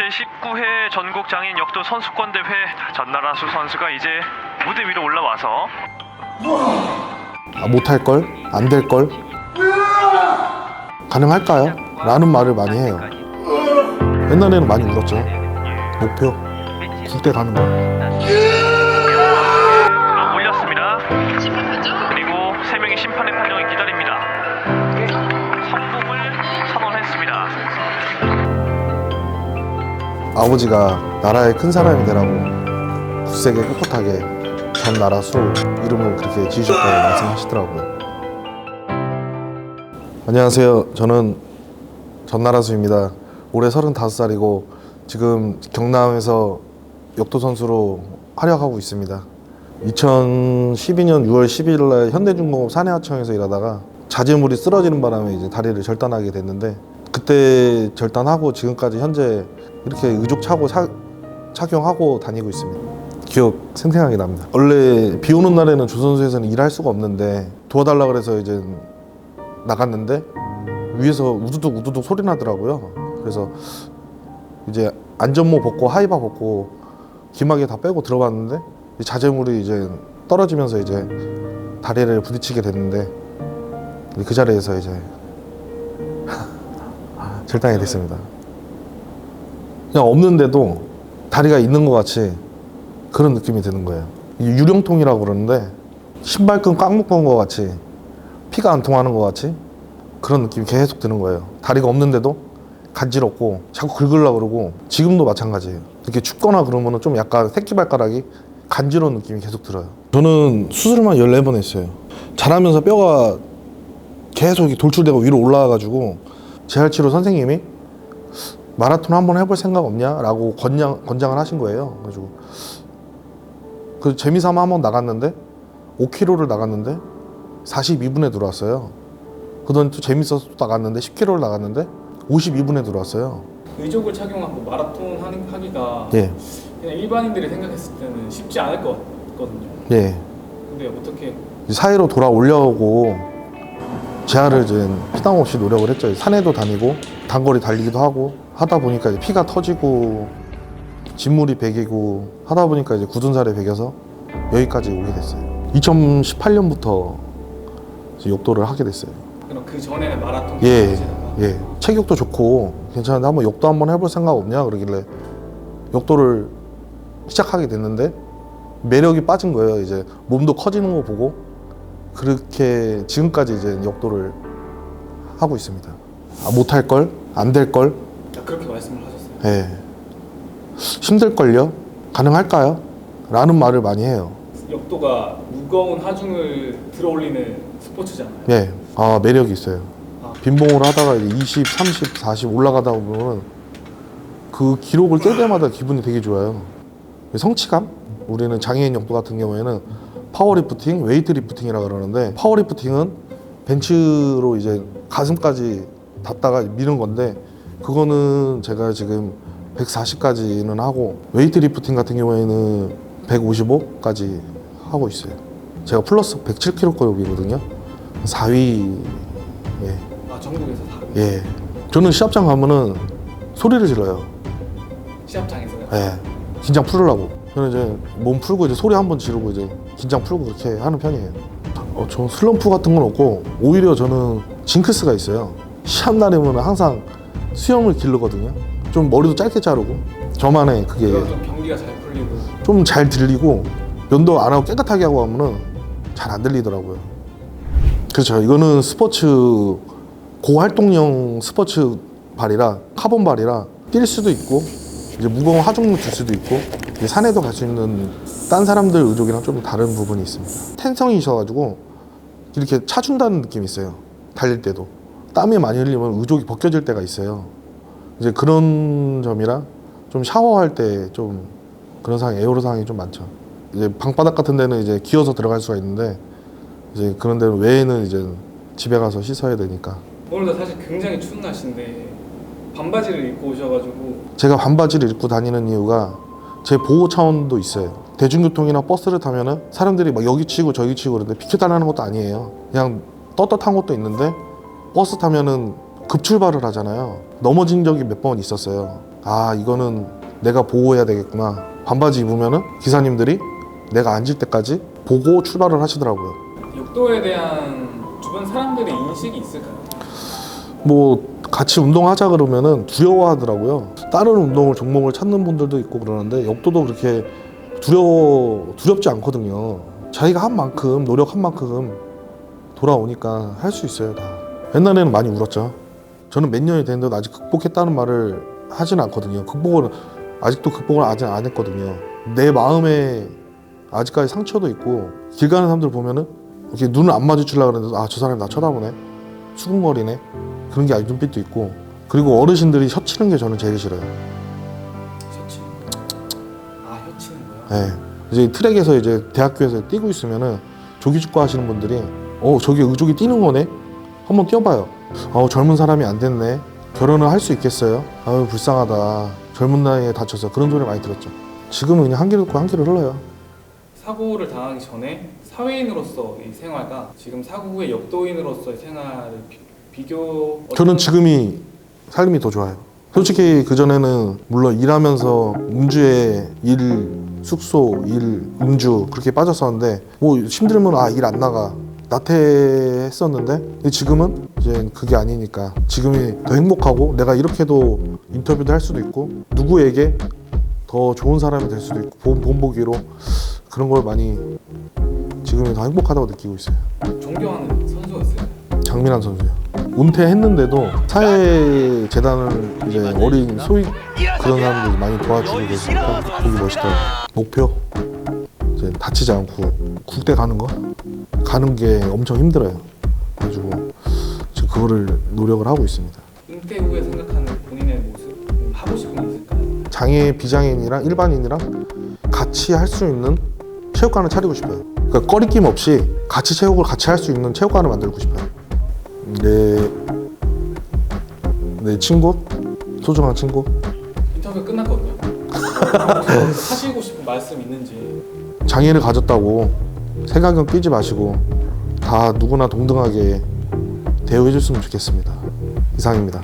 제19회 전국 장인 역도 선수권 대회 전나라수 선수가 이제 무대 위로 올라와서 아, 못할 걸, 안 될 걸, 가능할까요? 라는 말을 많이 해요. 옛날에는 많이 울었죠. 목표, 국대 가는 거. 아버지가 나라의 큰 사람이 되라고 굳세게 꿋꿋하게 전 나라 수 이름을 그렇게 지으셨다고 말씀하시더라고요. 안녕하세요. 저는 전나라 수입니다. 올해 35살이고 지금 경남에서 역도 선수로 활약하고 있습니다. 2012년 6월 12일 날 현대중공업 사내하청에서 일하다가 자재물이 쓰러지는 바람에 이제 다리를 절단하게 됐는데 그때 절단하고 지금까지 현재 이렇게 의족 차고 차- 착용하고 다니고 있습니다. 기억 생생하게 납니다. 원래 비 오는 날에는 조선소에서는 일할 수가 없는데 도와달라 그래서 이제 나갔는데 위에서 우두둑 우두둑 소리 나더라고요. 그래서 이제 안전모 벗고 하이바 벗고 기막에 다 빼고 들어봤는데 이 자재물이 이제 떨어지면서 이제 다리를 부딪히게 됐는데 그 자리에서 이제 절단이 됐습니다. 그냥 없는데도 다리가 있는 것 같이 그런 느낌이 드는 거예요. 유령통이라고 그러는데 신발끈 꽉 묶은 것 같이 피가 안 통하는 것 같이 그런 느낌이 계속 드는 거예요. 다리가 없는데도 간지럽고 자꾸 긁으려고 그러고 지금도 마찬가지예요. 이렇게 춥거나 그러면 좀 약간 새끼발가락이 간지러운 느낌이 계속 들어요. 저는 수술만 14번 했어요. 자라면서 뼈가 계속 돌출되고 위로 올라와가지고 재활치료 선생님이 마라톤 한번 해볼 생각 없냐라고 권장, 권장을 하신 거예요. 그래가지고 그 재미삼아 한번 나갔는데 5km를 나갔는데 42분에 들어왔어요. 그다음 또 재밌어서 또 나갔는데 10km를 나갔는데 52분에 들어왔어요. 의족을 착용하고 마라톤 하는, 하기가 예, 그냥 일반인들이 생각했을 때는 쉽지 않을 것 같거든요. 예. 근데 어떻게 사회로 돌아오려고 재활을 이제 피당 없이 노력을 했죠. 산에도 다니고 단거리 달리기도 하고 하다 보니까 이제 피가 터지고 진물이 배기고 하다 보니까 이제 굳은 살에 배겨서 여기까지 오게 됐어요. 2018년부터 욕도를 하게 됐어요. 그럼 그 전에는 마라톤 예, 예. 체격도 좋고 괜찮은데 한번 욕도 한번 해볼 생각 없냐 그러길래 욕도를 시작하게 됐는데 매력이 빠진 거예요. 이제 몸도 커지는 거 보고 그렇게 지금까지 이제 욕도를 하고 있습니다. 아, 못할 걸, 안 될 걸, 아, 그렇게 말씀을 하셨어요. 예. 힘들 걸요. 가능할까요? 라는 말을 많이 해요. 역도가 무거운 하중을 들어올리는 스포츠잖아요. 예. 아 매력이 있어요. 아. 빈봉으로 하다가 이제 20, 30, 40 올라가다 보면 그 기록을 깰 때마다 기분이 되게 좋아요. 성취감? 우리는 장애인 역도 같은 경우에는 파워리프팅, 웨이트 리프팅이라 그러는데 파워리프팅은 벤치로 이제 가슴까지 닿다가 미는 건데 그거는 제가 지금 140까지는 하고 웨이트 리프팅 같은 경우에는 155까지 하고 있어요. 제가 플러스 107kg급이거든요. 4위 예. 아 전국에서 다 예. 저는 시합장 가면은 소리를 질러요. 시합장에서요. 예. 긴장 풀으려고. 저는 이제 몸 풀고 이제 소리 한 번 지르고 이제 긴장 풀고 그렇게 하는 편이에요. 어, 저 슬럼프 같은 건 없고 오히려 저는 징크스가 있어요. 시합 날이면 항상 수염을 기르거든요. 좀 머리도 짧게 자르고 저만의 그게 그럼 좀 경기가 잘 풀리고 좀 잘 들리고 면도 안 하고 깨끗하게 하고 하면은 잘 안 들리더라고요. 그렇죠. 이거는 스포츠 고활동용 스포츠 발이라 카본 발이라 뛸 수도 있고 이제 무거운 하중물 들 수도 있고 산에도 갈수 있는 딴 사람들 의족이랑 좀 다른 부분이 있습니다. 텐성이셔가지고 이렇게 차준다는 느낌이 있어요. 달릴 때도 땀이 많이 흘리면 의족이 벗겨질 때가 있어요. 이제 그런 점이라 좀 샤워할 때 좀 그런 상황 에어로 상황이 좀 많죠. 이제 방바닥 같은 데는 이제 기어서 들어갈 수가 있는데 이제 그런 데는 외에는 이제 집에 가서 씻어야 되니까 오늘도 사실 굉장히 추운 날씨인데 반바지를 입고 오셔가지고 제가 반바지를 입고 다니는 이유가 제 보호 차원도 있어요. 대중교통이나 버스를 타면은 사람들이 막 여기 치고 저기 치고 그러는데 비켜달라는 것도 아니에요. 그냥 떳떳한 것도 있는데 버스 타면은 급출발을 하잖아요. 넘어진 적이 몇 번 있었어요. 아 이거는 내가 보호해야 되겠구나 반바지 입으면은 기사님들이 내가 앉을 때까지 보고 출발을 하시더라고요 역도에 대한 주변 사람들의 인식이 있을까요? 뭐 같이 운동하자 그러면은 두려워하더라고요 다른 운동을 종목을 찾는 분들도 있고 그러는데 역도도 그렇게 두려워 두렵지 않거든요. 자기가 한 만큼 노력한 만큼 돌아오니까 할 수 있어요 다. 옛날에는 많이 울었죠. 저는 몇 년이 됐는데도 아직 극복했다는 말을 하지는 않거든요. 극복을 아직도 극복을 아직 안 했거든요. 내 마음에 아직까지 상처도 있고 길 가는 사람들 보면은 이렇게 눈을 안 마주치려고 그러는데 아 저 사람이 나 쳐다보네? 수근거리네? 그런 게 아직 눈빛도 있고 그리고 어르신들이 혀 치는 게 저는 제일 싫어요. 셔치는 아 혀치는 거요? 네. 이제 트랙에서 이제 대학교에서 뛰고 있으면은 조기축구 하시는 분들이 어 저기 의족이 뛰는 거네? 한번 뛰어봐요 어 젊은 사람이 안 됐네. 결혼을 할 수 있겠어요 아유 불쌍하다. 젊은 나이에 다쳐서. 그런 소리 많이 들었죠. 지금은 그냥 한귀 듣고 한 귀를 흘러요. 사고를 당하기 전에 사회인으로서 이 생활과 지금 사고 후에 역도인으로서의 생활을 비, 교 저는 지금이 삶이 더 좋아요 솔직히 그전에는 물론 일하면서 음주에 일 숙소 일 음주 그렇게 빠졌었는데 뭐 힘들면 아 일 안 나가 나태했었는데 지금은 이제 그게 아니니까 지금이 더 행복하고 내가 이렇게도 인터뷰도 할 수도 있고 누구에게 더 좋은 사람이 될 수도 있고 본, 본보기로 그런 걸 많이 지금이 더 행복하다고 느끼고 있어요 존경하는 선수가 있어요? 장민환 선수요. 은퇴했는데도 사회 재단을 이제 어린 소위 그런 사람들이 많이 도와주고 계시니까 되게 멋있더라고요. 목표 이제 다치지 않고 국대 가는 거 가는 게 엄청 힘들어요. 그래가지고 지금 그거를 노력을 하고 있습니다. 은퇴 후에 생각하는 본인의 모습 하고 싶은 게 있을까요? 장애 비장애인이랑 일반인이랑 같이 할 수 있는 체육관을 차리고 싶어요. 그러니까 꺼리낌 없이 같이 체육을 같이 할 수 있는 체육관을 만들고 싶어요. 내, 내 친구, 소중한 친구. 인터뷰 끝났거든요. 하시고 싶은 말씀 있는지 장애를 가졌다고 색안경 끼지 마시고 다 누구나 동등하게 대우해 줬으면 좋겠습니다. 이상입니다.